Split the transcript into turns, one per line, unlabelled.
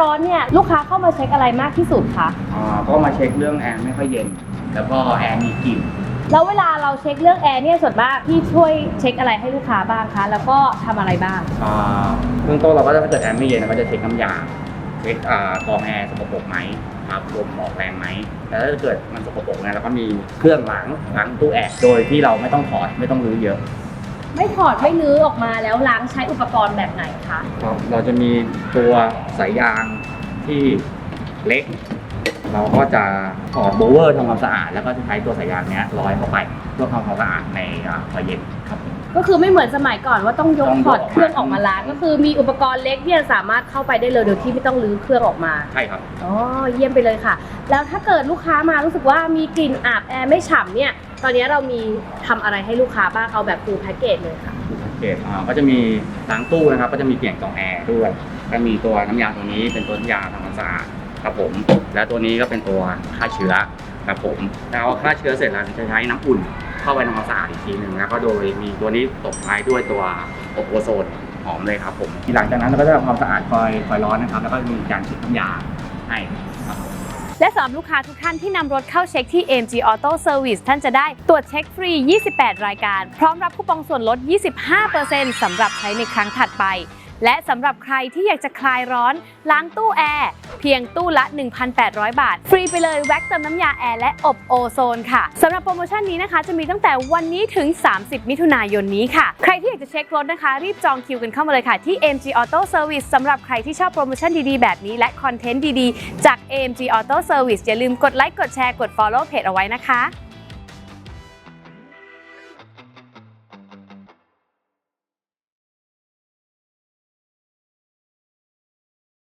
ร้อนเนี่ยลูกค้าเข้ามาเช็คอะไรมากที่สุดคะ
อ่าก็มาเช็คเรื่องแอร์ไม่ค่อยเย็น แล้วก็แอร์มีกลิ่น
แล้วเวลาเราเช็คเรื่องแอร์เนี่ยส่วนมากพี่ช่วยเช็คอะไรให้ลูกค้าบ้างคะแล้วก็ทำอะไรบ้าง
อ่าเบื้องต้นเราก็จะถ้าเกิดแอร์ไม่เย็นเราก็จะเช็คน้ำยาเช็คอ่ากรองแอร์สกปรกไหมครับลมออกแรงไหมแต่ถ้าเกิดมันสกปรกเนี่ยเราก็มีเครื่องล้างล้างตู้แอร์โดยที่เราไม่ต้องถอดไม่ต้องรื้อเยอะ
ไม่ถอดไม่ลื้อออกมาแล้วล้างใช้อุปกรณ์แบบไหนคะ
ครับเราจะมีตัวสายยางที่เล็ก เราก็จะถอดโบเวอร์ทำความสะอาด แล้วก็จะใช้ตัวสายยางเนี้ยร้อยเข้าไปเพื่อทำความสะอาดในอ่าไฟเย็นครับผม
ก็คือไม่เหมือนสมัยก่อนว่าต้องยก
ต้องยก
ถอดเครื่องอ
อ
อ
อกก
มา
มา
ล้างก็คือมีอุปกรณ์เล็กที่จะสามารถเข้าไปได้เลยโดยที่ไม่ต้องรื้อเครื่องออกมา
ใช่ครับ
อ๋อเยี่ยมไปเลยค่ะ แล้วถ้าเกิดลูกค้ามารู้สึกว่ามีกลิ่นอาบแอร์ไม่ฉ่ำเนี่ย ตอนนี้เรามีทำอะไรให้ลูกค้าบ้างเอาแบบฟูลแพ็กเกจเลยค่ะ
โอเคอ่าก็จะมีล้างตู้นะครับ ก็จะมีเปลี่ยนกล่องแอร์ด้วยก็มีตัวน้ำยาตัวนี้เป็นตัวน้ำยาทำความสะอาดครับผม และตัวนี้ก็เป็นตัวฆ่าเชื้อครับผมแล้วฆ่าเชื้อเสร็จแล้วจะใช้น้ำอุ่นเข้าไปทำความสะอาดอีกทีหนึ่งแล้วก็โดยมีตัวนี้ตบท้ายด้วยตัวอบโอโซนหอมเลยครับผมทีหลังจากนั้นเราก็จะทำความสะอาดคอยคอยร้อนนะครับ แล้วก็มีการฉีดน้ำยาให้ครับผม
และสำหรับลูกค้าทุกท่านที่นำรถเข้าเช็คที่ AMG Auto Service ท่านจะได้ตรวจเช็คฟรี 28 รายการ พร้อมรับคูปองส่วนลด 25%สำหรับใช้ในครั้งถัดไป และสำหรับใครที่อยากจะคลายร้อนล้างตู้แอร์เพียงตู้ละ 1,800 บาท ฟรีไปเลยแว็กเติมน้ำยาแอร์และอบโอโซนค่ะสำหรับโปรโมชั่นนี้นะคะ จะมีตั้งแต่วันนี้ถึง 30 มิถุนายนนี้ค่ะ ใครที่อยากจะเช็ครถนะคะ รีบจองคิวกันเข้ามาเลยค่ะ ที่ MG Auto Service สำหรับใครที่ชอบโปรโมชั่นดีๆ แบบนี้ และคอนเทนต์ดีๆ จาก AMG Auto Service อย่าลืมกดไลค์กดแชร์กด follow เพจเอาไว้นะคะ